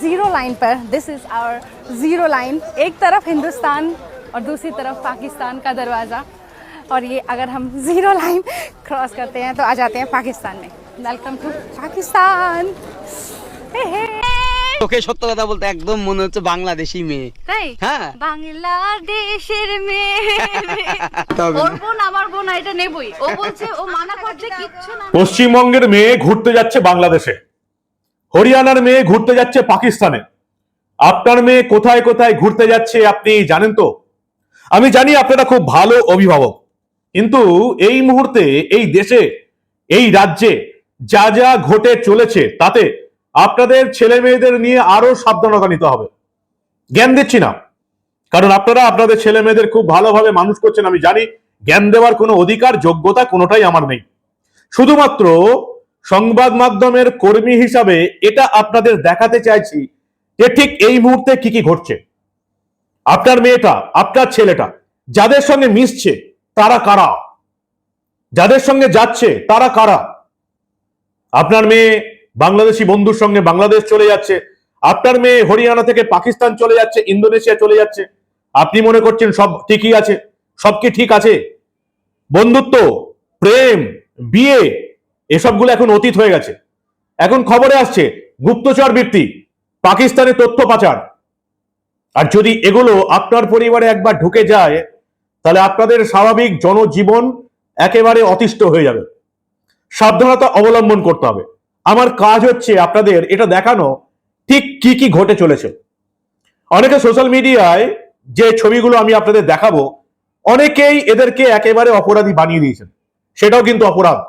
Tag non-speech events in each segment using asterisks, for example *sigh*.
Zero line पर this is our zero line एक तरफ हिंदुस्तान और दूसरी तरफ पाकिस्तान का दरवाज़ा और ये अगर हम ज़ीरो लाइन क्रॉस करते हैं तो आ जाते हैं पाकिस्तान में welcome to Pakistan hey hey তোকে সত্য কথা বলতে একদম মনে হচ্ছে বাংলাদেশি মেয়ে তাই হ্যাঁ। বাংলাদেশের মেয়ে তবে ওর বোন আমার বোন এটা নেবই ও বলছে ও মানা করছে কিচ্ছু না পশ্চিমবঙ্গের মেয়ে ঘুরতে যাচ্ছে বাংলাদেশে হরিয়ানার মেয়ে ঘুরতে যাচ্ছে পাকিস্তানে। আপনার মেয়ে কোথায় কোথায় ঘুরতে যাচ্ছে আপনি জানেন তো? আমি জানি আপনারা খুব ভালো অভিভাবক। কিন্তু এই মুহূর্তে এই দেশে, এই রাজ্যে যা যা ঘটে চলেছে, তাতে আপনাদের ছেলে মেয়েদের নিয়ে আরও সাবধানতা নিতে হবে। জ্ঞান দিচ্ছি না। কারণ আপনারা আপনাদের ছেলে মেয়েদের খুব ভালোভাবে মানুষ করছেন, আমি জানি। জ্ঞান দেওয়ার কোনো অধিকার, যোগ্যতা কোনোটাই আমার নেই। শুধুমাত্র সংবাদ মাধ্যমের কর্মী হিসাবে এটা আপনাদের দেখাতে চাইছি যে ঠিক এই মুহূর্তে কি কি ঘটছে। আপনার মেয়েটা, আপনার ছেলেটা, যাদের সঙ্গে মিশছে, তারা কারা? যাদের সঙ্গে যাচ্ছে, তারা কারা? আপনার মেয়ে বাংলাদেশি বন্ধুর সঙ্গে বাংলাদেশ চলে যাচ্ছে, আপনার মেয়ে হরিয়ানা থেকে পাকিস্তান চলে যাচ্ছে, ইন্দোনেশিয়া চলে যাচ্ছে, আপনি মনে করছেন সব ঠিকই আছে, সব কি ঠিক আছে? বন্ধুত্ব, প্রেম, বিয়ে এসবগুলো এখন অতীত হয়ে গেছে। এখন খবরে আসছে, গুপ্তচর বৃত্তি পাকিস্তানে তথ্য পাচার। আর যদি এগুলো আপনার পরিবারে একবার ঢুকে যায়, তাহলে আপনাদের স্বাভাবিক জনজীবন একেবারে অতিষ্ঠ হয়ে যাবে। সাবধানতা অবলম্বন করতে হবে। আমার কাজ হচ্ছে আপনাদের এটা দেখানো, ঠিক কি কি ঘটে চলেছে। অনেকে সোশ্যাল মিডিয়ায় যে ছবিগুলো আমি আপনাদের দেখাবো, অনেকেই এদেরকে একেবারে অপরাধী বানিয়ে দিয়েছেন। সেটাও কিন্তু অপরাধ।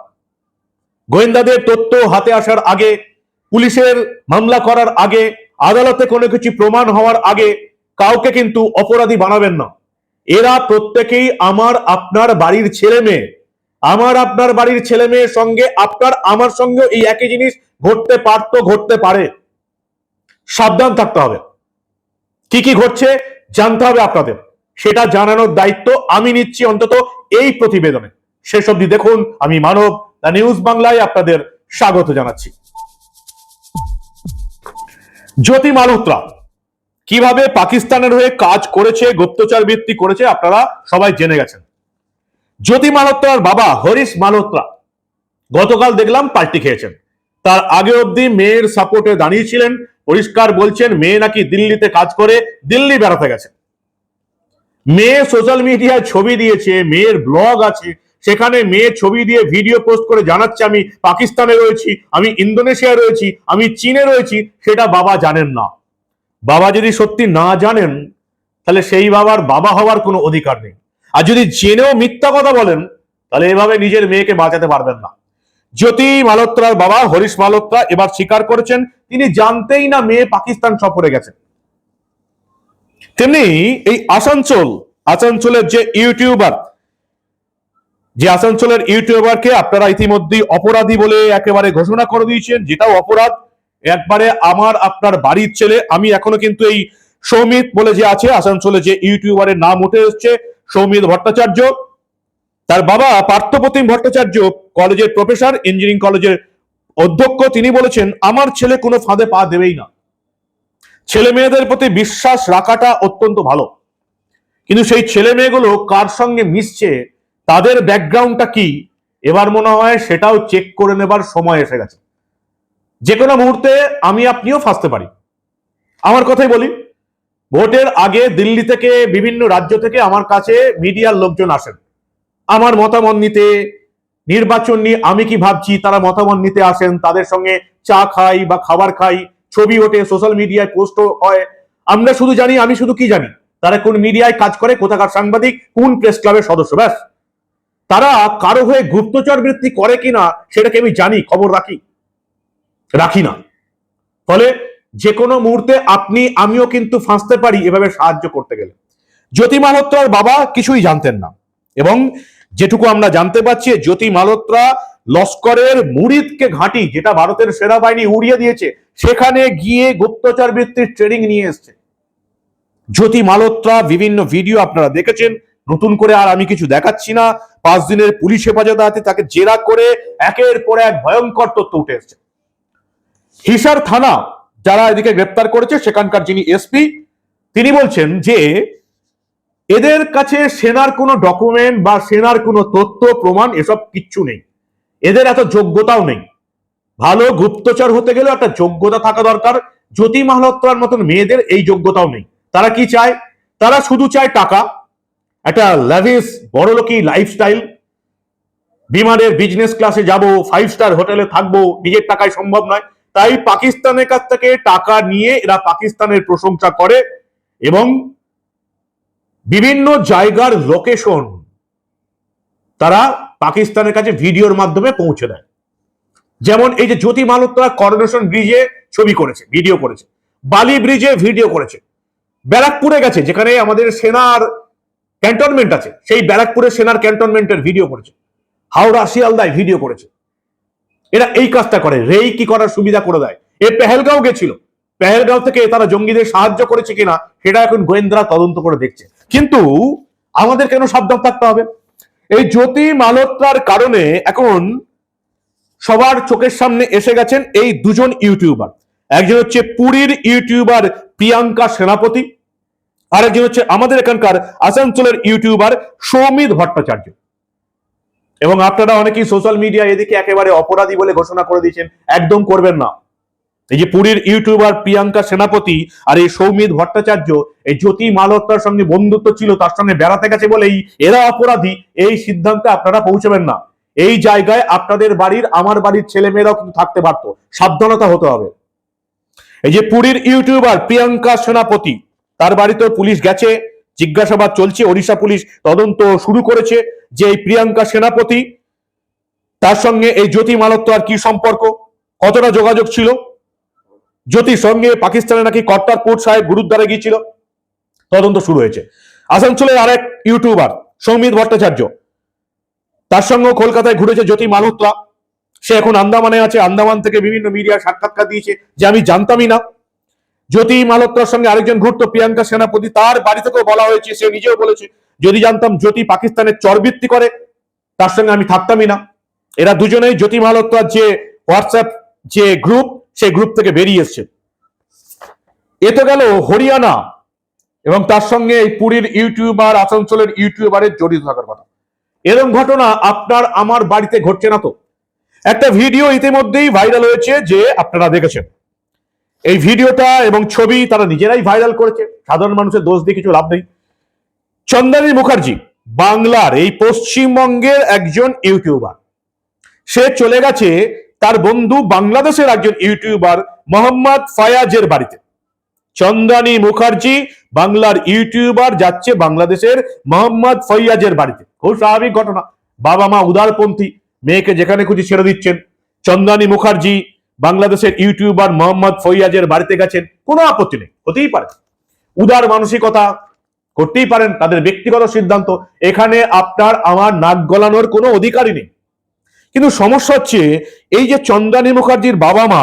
গোয়েন্দাদের তথ্য হাতে আসার আগে, পুলিশের মামলা করার আগে, আদালতে কোনো কিছু প্রমাণ হওয়ার আগে কাউকে কিন্তু অপরাধী বানাবেন না। এরা প্রত্যেকেই আমার, আপনার বাড়ির ছেলে মেয়ে। আমার, আপনার বাড়ির ছেলে মেয়ের সঙ্গে আপনার, আমার সঙ্গে এই একই জিনিস ঘটতে পারতো ঘটতে পারে। সাবধান থাকতে হবে। কি কি ঘটছে জানতে হবে আপনাদের। সেটা জানানোর দায়িত্ব আমি নিচ্ছি অন্তত এই প্রতিবেদনে। অব্দি দেখুন, আমি মানব দ্য নিউজ বাংলায় আপনাদের স্বাগত জানাচ্ছি। জ্যোতি মালহোত্রা, কীভাবে পাকিস্তানের হয়ে কাজ করেছে গুপ্তচর বৃত্তি করেছে, আপনারা সবাই জেনে গেছেন। জ্যোতি মালহোত্রার বাবা হরিশ মালহোত্রা গতকাল দেখলাম পাল্টি খেয়েছেন। তার আগে অবধি মেয়ের সাপোর্টে দাঁড়িয়েছিলেন, পরিষ্কার বলছেন, মেয়ে নাকি দিল্লিতে কাজ করে, দিল্লি বেড়াতে গেছে। মেয়ে সোশ্যাল মিডিয়ায় ছবি দিয়েছে, মেয়ের ব্লগ আছে সেখানে মেয়ে ছবি দিয়ে ভিডিও পোস্ট করে জানাচ্ছে, আমি পাকিস্তানে রয়েছি, আমি ইন্দোনেশিয়ায় রয়েছি, আমি চীনে রয়েছি, সেটা বাবা জানেন না। বাবা যদি সত্যি না জানেন, তাহলে সেই বাবার বাবা হওয়ার কোনো অধিকার নেই। আর যদি জেনেও মিথ্যা কথা বলেন, তাহলে এভাবে নিজের মেয়েকে বাঁচাতে পারবেন না। জ্যোতি মালোত্রার বাবা, হরিশ মালোত্রা এবার স্বীকার করেছেন, তিনি জানতেই না মেয়ে পাকিস্তান সফরে গেছেন তেমনি এই আসানসোল, আসানসোলের যে ইউটিউবার যে আসানসোলের ইউটিউবারকে আপনারা ইতিমধ্যেই অপরাধী বলে একেবারে ঘোষণা করে দিয়েছেন, যেটাও অপরাধ। একবারে আমার, আপনার বাড়ির ছেলে, আমি এখনও কিন্তু এই সৌমিত বলে যে আছে, আসানসোলে যে ইউটিউবারের নাম উঠে এসছে, সৌমিত ভট্টাচার্য। তার বাবা পার্থপ্রতিম ভট্টাচার্য, কলেজের প্রফেসর, ইঞ্জিনিয়ারিং কলেজের অধ্যক্ষ। তিনি বলেছেন, আমার ছেলে কোনো ফাঁদে পা দেবেই না। ছেলে মেয়েদের প্রতি বিশ্বাস রাখাটা অত্যন্ত ভালো। কিন্তু সেই ছেলে মেয়েগুলো কার সঙ্গে মিশছে তাদের ব্যাকগ্রাউন্ডটা কি? এবার মনে হয় সেটাও চেক করে নেবার সময় এসে গেছে। যে কোনো মুহূর্তে আমি আপনিও ফাঁসতে পারি। আমার কথাই বলি, ভোটের আগে দিল্লি থেকে বিভিন্ন রাজ্য থেকে আমার কাছে মিডিয়ার লোকজন আসেন। আমার মতামত নিতে, নির্বাচন নিয়ে আমি কি ভাবছি, তারা মতামত নিতে আসেন, তাদের সঙ্গে চা খাই বা খাবার খাই, ছবি ওঠে সোশ্যাল মিডিয়ায় পোস্ট হয়। আমরা শুধু জানি, আমি শুধু কি জানি? তারা কোন মিডিয়ায় কাজ করে, কোথাকার সাংবাদিক, কোন প্রেস ক্লাবের সদস্য, ব্যাস। তারা কারও হয়ে গুপ্তচর বৃত্তি করে কিনা, সেটাকে আমি জানি, খবর রাখি। রাখি না। ফলে যে কোনো মুহূর্তে আপনি, আমিও কিন্তু ফাঁসতে পারি এভাবে সাহায্য করতে গেলে। জ্যোতি মালহোত্রার বাবা কিছুই জানতেন না। এবং যেটুকু আমরা জানতে পারছি, জ্যোতি মালহোত্রা লস্করের মুরিদকে ঘাঁটি, যেটা ভারতের সেনাবাহিনী উড়িয়ে দিয়েছে, সেখানে গিয়ে গুপ্তচর বৃত্তির ট্রেনিং নিয়ে এসছে। জ্যোতি মালহোত্রা বিভিন্ন ভিডিও আপনারা দেখেছেন। নতুন করে আর আমি কিছু দেখাচ্ছি না। পাঁচ দিনের পুলিশ হেফাজতে আছে, তাকে জেরা করে একের পর এক ভয়ঙ্কর তথ্য উঠে এসছে। হিসার থানা যারা এদিকে গ্রেপ্তার করেছে, সেখানকার যিনি এসপি, তিনি বলছেন যে এদের কাছে সেনার কোনো ডকুমেন্ট বা সেনার কোনো তথ্য, প্রমাণ এসব কিচ্ছু নেই। এদের এত যোগ্যতাও নেই। ভালো গুপ্তচর হতে গেলে একটা যোগ্যতা থাকা দরকার। জ্যোতি মালহোত্রার মতন মেয়েদের এই যোগ্যতাও নেই। তারা কি চায়? তারা শুধু চায় টাকা। একটা লাভিস বড়লোকি লাইফস্টাইল বিমানের বিজনেস ক্লাসে যাব ফাইভ স্টার হোটেলে থাকব, নিজের টাকায় সম্ভব নয়। তাই পাকিস্তানের কাছ থেকে টাকা নিয়ে এরা পাকিস্তানের প্রশংসা করে এবং বিভিন্ন জায়গার লোকেশন তারা পাকিস্তানের কাছে ভিডিওর মাধ্যমে পৌঁছে দেয়। যেমন এই যে জ্যোতি মালহোত্রা করোনেশন ব্রিজে ছবি করেছে ভিডিও করেছে। বালি ব্রিজে ভিডিও করেছে। ব্যারাকপুরে গেছে, যেখানে আমাদের সেনার ক্যান্টনমেন্ট আছে। সেই ব্যারাকপুরে সেনার ক্যান্টনমেন্টের ভিডিও করেছে। হাওড়া শিয়ালদায় ভিডিও করেছে। এরা এই কাজটা করে। রেই কি করার সুবিধা করে দেয়? এ পেহেলগাঁও গেছিল। পেহেলগাঁও থেকে তারা জঙ্গিদের সাহায্য করেছে কিনা, সেটা এখন গোয়েন্দারা তদন্ত করে দেখছে। কিন্তু আমাদের কেন সাবধান থাকতে হবে? এই জ্যোতি মালহোত্রার কারণে এখন সবার চোখের সামনে এসে গেছেন এই দুজন ইউটিউবার। একজন হচ্ছে পুরীর ইউটিউবার প্রিয়াঙ্কা সেনাপতি আরেকজন হচ্ছে আমাদের এখানকার আসানসোলের ইউটিউবার সৌমিত ভট্টাচার্য। এবং আপনারা অনেকেই সোশ্যাল মিডিয়া এদিকে একেবারে অপরাধী বলে ঘোষণা করে দিয়েছেন, একদম করবেন না। এই যে পুরীর ইউটিউবার প্রিয়াঙ্কা সেনাপতি আর এই সৌমিত ভট্টাচার্য, এই জ্যোতি মালহোত্রার সঙ্গে বন্ধুত্ব ছিল, তার সঙ্গে বেড়াতে গেছে বলেই এরা অপরাধী, এই সিদ্ধান্তে আপনারা পৌঁছবেন না। এই জায়গায় আপনাদের বাড়ির, আমার বাড়ির ছেলেমেয়েরাও কিন্তু থাকতে পারতো সাবধানতা হতে হবে। এই যে পুরীর ইউটিউবার প্রিয়াঙ্কা সেনাপতি তার বাড়িতে পুলিশ গেছে, জিজ্ঞাসাবাদ চলছে, ওড়িশা পুলিশ তদন্ত শুরু করেছে যে এই প্রিয়াঙ্কা সেনাপতি, তার সঙ্গে এই জ্যোতি মালহোত্রার কি সম্পর্ক, কতটা যোগাযোগ ছিল? জ্যোতির সঙ্গে পাকিস্তানে নাকি কর্তারপুর সাহেব গুরুদ্বারে গিয়েছিল, তদন্ত শুরু হয়েছে। আসানসোলের আরেক ইউটিউবার, সৌমিত ভট্টাচার্য, তার সঙ্গে কলকাতায় ঘুরেছে জ্যোতি মালহোত্রা। সে এখন আন্দামানে আছে, আন্দামান থেকে বিভিন্ন মিডিয়া সাক্ষাৎকার দিয়েছে যে আমি জানতামই না। জ্যোতি মালহোত্রার সঙ্গে আরেকজন ঘুরতো প্রিয়াঙ্কা সেনাপতি, তার বাড়ি থেকেও বলা হয়েছে, সে নিজেও বলেছে, যদি জানতাম জ্যোতি পাকিস্তানের চরবৃত্তি করে, তার সঙ্গে আমি থাকতামই না। এরা দুজনেই জ্যোতি মালহোত্রার যে হোয়াটসঅ্যাপ, যে গ্রুপ, সেই গ্রুপ থেকে বেরিয়ে এসছে। এ তো গেল হরিয়ানা, এবং তার সঙ্গে এই পুরীর ইউটিউবার, আসানসোলের ইউটিউবারের জড়িত থাকার কথা। এরকম ঘটনা আপনার আমার বাড়িতে ঘটছে না তো। একটা ভিডিও ইতিমধ্যেই ভাইরাল হয়েছে যে আপনারা দেখেছেন। এই ভিডিওটা এবং ছবি তারা নিজেরাই ভাইরাল করেছে। সাধারণ মানুষের দোষ দিয়ে কিছু লাভ নেই। চন্দানী মুখার্জি, বাংলার এই পশ্চিমবঙ্গের একজন ইউটিউবার। সে চলে গেছে তার বন্ধু বাংলাদেশের একজন ইউটিউবার, মোহাম্মদ ফায়াজের বাড়িতে। চন্দানী মুখার্জি বাংলার ইউটিউবার, যাচ্ছে বাংলাদেশের মোহাম্মদ ফৈয়াজের বাড়িতে। খুব স্বাভাবিক ঘটনা। বাবা মা উদারপন্থী, মেয়েকে যেখানে খুঁজি ছেড়ে দিচ্ছেন। চন্দানী মুখার্জি বাংলাদেশের ইউটিউবার মোহাম্মদ ফৈয়াজের বাড়িতে গেছেন, কোনো আপত্তি নেই, হতেই পারে। উদার মানসিকতা করতেই পারেন, তাদের ব্যক্তিগত সিদ্ধান্ত, এখানে আপনার আমার নাক গলানোর কোনো অধিকারই নেই। কিন্তু সমস্যা হচ্ছে, এই যে চন্দ্রানী মুখার্জির বাবা মা,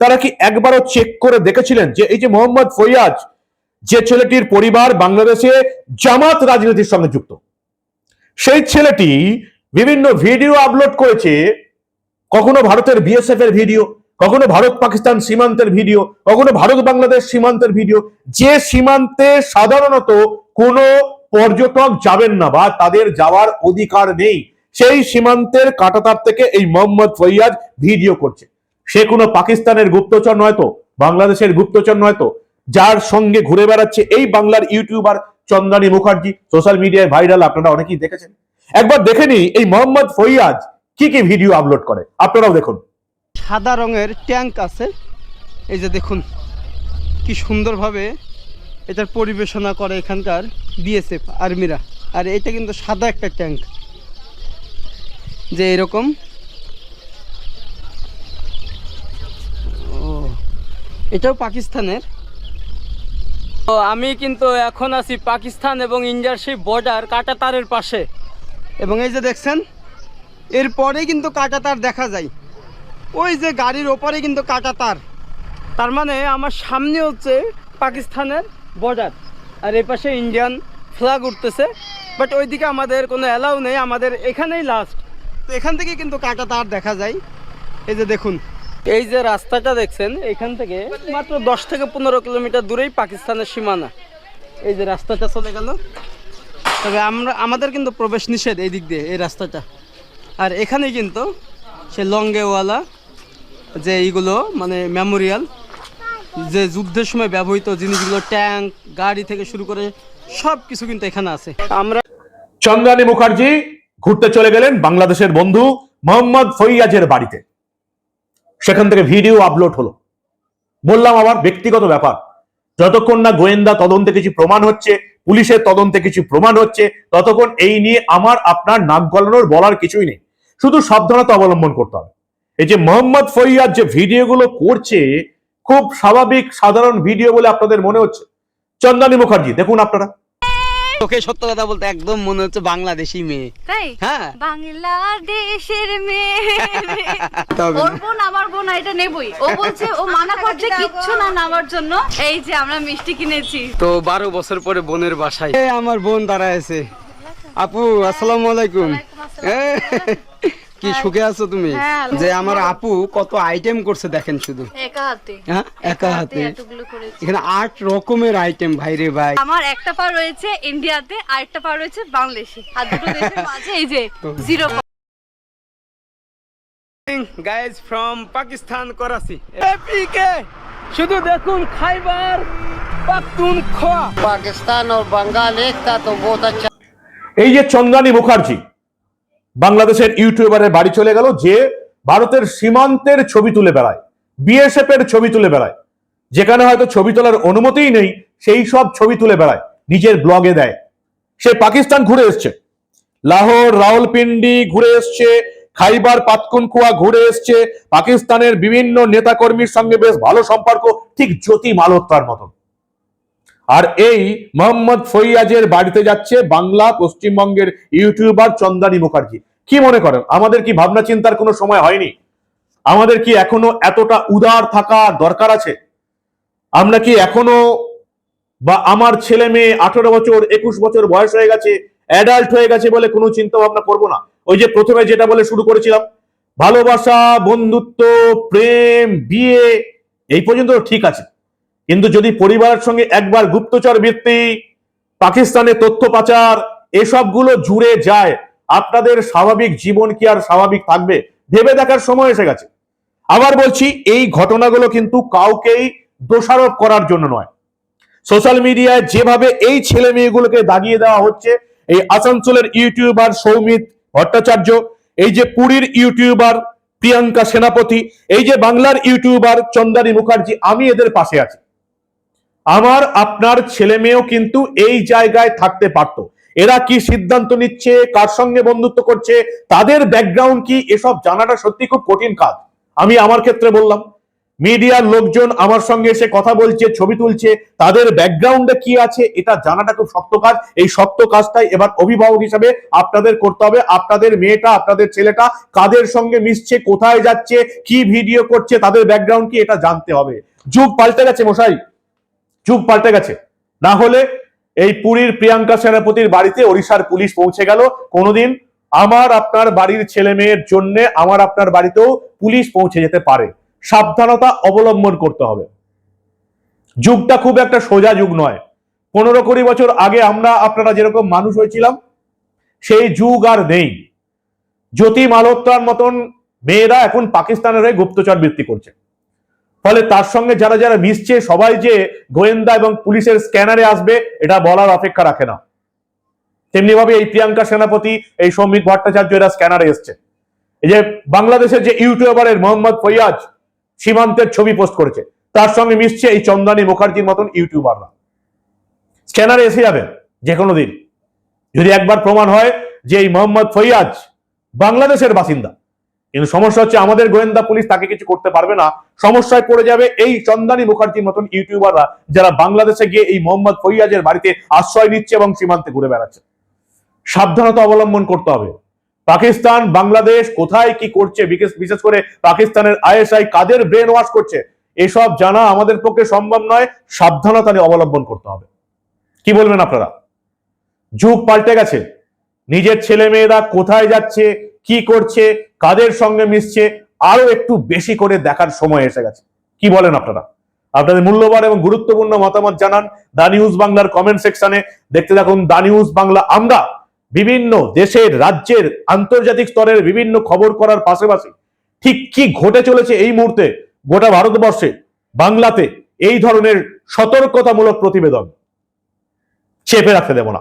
তারা কি একবারও চেক করে দেখেছিলেন যে এই যে মোহাম্মদ ফৈয়াজ, যে ছেলেটির পরিবার বাংলাদেশে জামাত রাজনীতির সঙ্গে যুক্ত, সেই ছেলেটি বিভিন্ন ভিডিও আপলোড করেছে, কখনো ভারতের বিএসএফ এর ভিডিও কখনো ভারত পাকিস্তান সীমান্তের ভিডিও কখনো ভারত বাংলাদেশ সীমান্তের ভিডিও যে সীমান্তে সাধারণত কোনো পর্যটক যাবেন না বা তাদের যাওয়ার অধিকার নেই, সেই সীমান্তের কাটাতার থেকে এই মোহাম্মদ ফৈয়াজ ভিডিও করছে। সে কোনো পাকিস্তানের গুপ্তচর নয় তো, বাংলাদেশের গুপ্তচর নয় তো। যার সঙ্গে ঘুরে বেড়াচ্ছে এই বাংলার ইউটিউবার চন্দানী মুখার্জি সোশ্যাল মিডিয়ায় ভাইরাল আপনারা অনেকেই দেখেছেন। একবার দেখে নি এই মোহাম্মদ ফৈয়াজ কি কি ভিডিও আপলোড করে, আপনারাও দেখুন। সাদা রঙের ট্যাঙ্ক আছে। এই যে দেখুন, কি সুন্দরভাবে এটার পরিবেশনা করে এখানকার বিএসএফ আর্মিরা। আর এটা কিন্তু সাদা একটা ট্যাঙ্ক। যে এরকম। ও, এটাও পাকিস্তানের। তো আমি কিন্তু এখন আছি পাকিস্তান এবং ইন্ডিয়ার সেই বর্ডার কাটাতারের পাশে। এবং এই যে দেখছেন এরপরে কিন্তু কাটাতার দেখা যায়। ওই যে গাড়ির ওপরে কিন্তু কাটা তার। তার মানে আমার সামনে হচ্ছে পাকিস্তানের বর্ডার আর এই পাশে ইন্ডিয়ান ফ্ল্যাগ উঠতেছে। বাট ওইদিকে আমাদের কোনো অ্যালাউ নেই, আমাদের এখানেই লাস্ট তো এখান থেকে কিন্তু কাটা তার দেখা যায়। এই যে দেখুন, এই যে রাস্তাটা দেখছেন, এখান থেকে মাত্র দশ থেকে পনেরো কিলোমিটার দূরেই পাকিস্তানের সীমানা। এই যে রাস্তাটা চলে গেল। তবে আমরা, আমাদের কিন্তু প্রবেশ নিষেধ এই দিক দিয়ে, এই রাস্তাটা। আর এখানে কিন্তু সে লঙ্গেওয়ালা যে এইগুলো মানে মেমোরিয়াল যে যুদ্ধের সময় ব্যবহৃত জিনিসগুলো ট্যাঙ্ক গাড়ি থেকে শুরু করে সব কিছু কিন্তু এখানে আছে। আমরা চন্দ্রানী মুখার্জি ঘুরতে চলে গেলেন বাংলাদেশের বন্ধু মোহাম্মদ ফৈয়াজের বাড়িতে। সেখান থেকে ভিডিও আপলোড হলো। বললাম, আমার ব্যক্তিগত ব্যাপার। যতক্ষণ না গোয়েন্দা তদন্তে কিছু প্রমাণ হচ্ছে, পুলিশের তদন্তে কিছু প্রমাণ হচ্ছে, ততক্ষণ এই নিয়ে আমার, আপনার নাক গলানোর বলার কিছুই নেই। শুধু সাবধানতা অবলম্বন করতে হবে। এই যে মোহাম্মদ ফৈয়াদ যে ভিডিওগুলো করছে খুব স্বাভাবিক সাধারণ ভিডিও বলে আপনাদের মনে হচ্ছে। চন্দানী মুখার্জি দেখুন আপনারা। তোকে সত্য কথা বলতে একদম মনে হচ্ছে বাংলাদেশি মেয়ে। তাই? হ্যাঁ। বাংলাদেশের *laughs* মেয়ে। ওর বোন আমার বোন এটা নেবই। ও বলছে ও মানা করছে কিচ্ছু না নামার জন্য। এই যে আমরা মিষ্টি কিনেছি। তো বারো বছর পরে বোনের বাসায়। আমার বোন দাঁড়ায় আছে। আপু আসসালামু আলাইকুম। কি সুখে আছো তুমি? হ্যাঁ, যে আমার আপু কত আইটেম করছে দেখেন শুধু। একা হাতে। হ্যাঁ, এখানে আট রকমের আইটেম ভাই রে ভাই। আমার একটা পা রয়েছে ইন্ডিয়াতে আরেকটা পা রয়েছে বাংলাদেশে *laughs* এই যে zero guys from Pakistan Karachi APK শুধু দেখুন খাইবার পাখতুনখোয়া পাকিস্তান ও বাঙ্গাল একটা তো বহুত আচ্ছা এই যে চন্দ্রানী মুখার্জি বাংলাদেশের ইউটিউবারের বাড়ি চলে গেল যে ভারতের সীমান্তের ছবি তুলে বেড়ায় বিএসএফ এর ছবি তুলে বেড়ায়। যেখানে হয়তো ছবি তোলার অনুমতিই নেই, সেই সব ছবি তুলে বেড়ায়, নিজের ব্লগে দেয়। সে পাকিস্তান ঘুরে এসছে। লাহোর রাওলপিন্ডি ঘুরে এসছে, খাইবার, পাতকুনখোয়া ঘুরে এসছে। পাকিস্তানের বিভিন্ন নেতাকর্মীর সঙ্গে বেশ ভালো সম্পর্ক, ঠিক জ্যোতি মালহোত্রার মতন। আর এই মোহাম্মদ ফৈয়াজের বাড়িতে যাচ্ছে বাংলা পশ্চিমবঙ্গের ইউটিউবার চন্দানী মুখার্জি। কি মনে করেন? আমাদের কি ভাবনা চিন্তার কোনো সময় হয়নি? আমাদের কি এখনও এতটা উদার থাকা দরকার আছে? আমরা কি এখনও বা আমার ছেলে মেয়ে আঠারো বছর, একুশ বছর বয়স হয়ে গেছে অ্যাডাল্ট হয়ে গেছে বলে কোনো চিন্তা ভাবনা করব না। ওই যে প্রথমে যেটা বলে শুরু করেছিলাম, ভালোবাসা, বন্ধুত্ব, প্রেম, বিয়ে, এই পর্যন্ত ঠিক আছে। কিন্তু যদি পরিবারের সঙ্গে একবার গুপ্তচর বৃত্তি, পাকিস্তানে তথ্য পাচার, এসবগুলো জুড়ে যায়, আপনাদের স্বাভাবিক জীবন কি আর স্বাভাবিক থাকবে? ভেবে দেখার সময় এসে গেছে। আবার বলছি, এই ঘটনাগুলো কিন্তু কাউকেই দোষারোপ করার জন্য নয়। সোশ্যাল মিডিয়ায় যেভাবে এই ছেলে মেয়েগুলোকে দাগিয়ে দেওয়া হচ্ছে, এই আসানসোলের ইউটিউবার সৌমিত ভট্টাচার্য, এই যে পুরীর ইউটিউবার প্রিয়াঙ্কা সেনাপতি, এই যে বাংলার ইউটিউবার চন্দানী মুখার্জি, আমি এদের পাশে আছি। আমার আপনার ছেলে মেয়েও কিন্তু এই জায়গায় থাকতে পারত। এরা কি সিদ্ধান্ত নিচ্ছে, কার সঙ্গে বন্ধুত্ব করছে, তাদের ব্যাকগ্রাউন্ড কি, এসব জানাটা সত্যি খুব কঠিন কাজ। আমি আমার ক্ষেত্রে বললাম মিডিয়ার লোকজন আমার সঙ্গে এসে কথা বলছে, ছবি তুলছে, তাদের ব্যাকগ্রাউন্ডে কি আছে, এটা জানাটা খুব শক্ত কাজ। এই শক্ত কাজটাই এবার অভিভাবক হিসাবে আপনাদের করতে হবে। আপনাদের মেয়েটা, আপনাদের ছেলেটা কাদের সঙ্গে মিশছে, কোথায় যাচ্ছে, কি ভিডিও করছে, তাদের ব্যাকগ্রাউন্ড কি, এটা জানতে হবে। যুগ পাল্টে গেছে মশাই। যুগ পাল্টে গেছে। না হলে এই পুরীর প্রিয়াঙ্কা সেনাপতির বাড়িতে ওড়িশার পুলিশ পৌঁছে গেল। কোনোদিন আমার আপনার বাড়ির ছেলে মেয়ের জন্য আমার আপনার বাড়িতেও পুলিশ পৌঁছে যেতে পারে। সাবধানতা অবলম্বন করতে হবে। যুগটা খুব একটা সোজা যুগ নয়। পনেরো কুড়ি বছর আগে আমরা আপনারা যেরকম মানুষ হয়েছিলাম, সেই যুগ আর নেই। জ্যোতি মালহোত্রার মতন মেয়েরা এখন পাকিস্তানের হয়ে গুপ্তচর বৃত্তি করছে। ফলে তার সঙ্গে যারা যারা মিশছে, সবাই যে গোয়েন্দা এবং পুলিশের স্ক্যানারে আসবে, এটা বলার অপেক্ষা রাখে না। তেমনি ভাবে এই প্রিয়াঙ্কা সেনাপতি, এই সৌমিক ভট্টাচার্য এরা স্ক্যানারে এসছে। এই যে বাংলাদেশের যে ইউটিউবারের মোহাম্মদ ফৈয়াজ, সীমান্তের ছবি পোস্ট করেছে। তার সঙ্গে মিশছে এই চন্দানী মুখার্জির মতন ইউটিউবাররা। স্ক্যানারে এসে যাবেন যে কোনো দিন। যদি একবার প্রমাণ হয় যে এই মোহাম্মদ ফৈয়াজ বাংলাদেশের বাসিন্দা। কিন্তু সমস্যা হচ্ছে আমাদের গোয়েন্দা পুলিশ তাকে কিছু করতে পারবে না। সমস্যায় পড়ে যাবে এই চন্দানী মুখার্জির মতন ইউটিউবাররা যারা বাংলাদেশে গিয়ে এই মোহাম্মদ ফৈয়াজের বাড়িতে আশ্রয় নিচ্ছে এবং সীমান্তে ঘুরে বেড়াচ্ছে। সাবধানতা অবলম্বন করতে হবে। পাকিস্তান, বাংলাদেশ কোথায় কি করছে বিশেষ করে পাকিস্তানের আইএসআই কাদের ব্রেন ওয়াশ করছে, এসব জানা আমাদের পক্ষে সম্ভব নয়। সাবধানতা অবলম্বন করতে হবে। কি বলবেন আপনারা? যুগ পাল্টে গেছে। নিজের ছেলে মেয়েরা কোথায় যাচ্ছে কি করছে, কাদের সঙ্গে মিশছে, আরও একটু বেশি করে দেখার সময় এসে গেছে। কি বলেন আপনারা? আপনাদের মূল্যবান এবং গুরুত্বপূর্ণ মতামত জানান দা নিউজ বাংলার কমেন্ট সেকশনে। দেখতে থাকুন দা নিউজ বাংলা। আমরা বিভিন্ন দেশের, রাজ্যের, আন্তর্জাতিক স্তরের বিভিন্ন খবর করার পাশাপাশি ঠিক কি ঘটে চলেছে এই মুহূর্তে গোটা ভারতবর্ষে, বাংলাতে এই ধরনের সতর্কতামূলক প্রতিবেদন চেপে রাখতে দেব না।